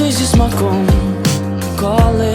пригоди зі смаком, коли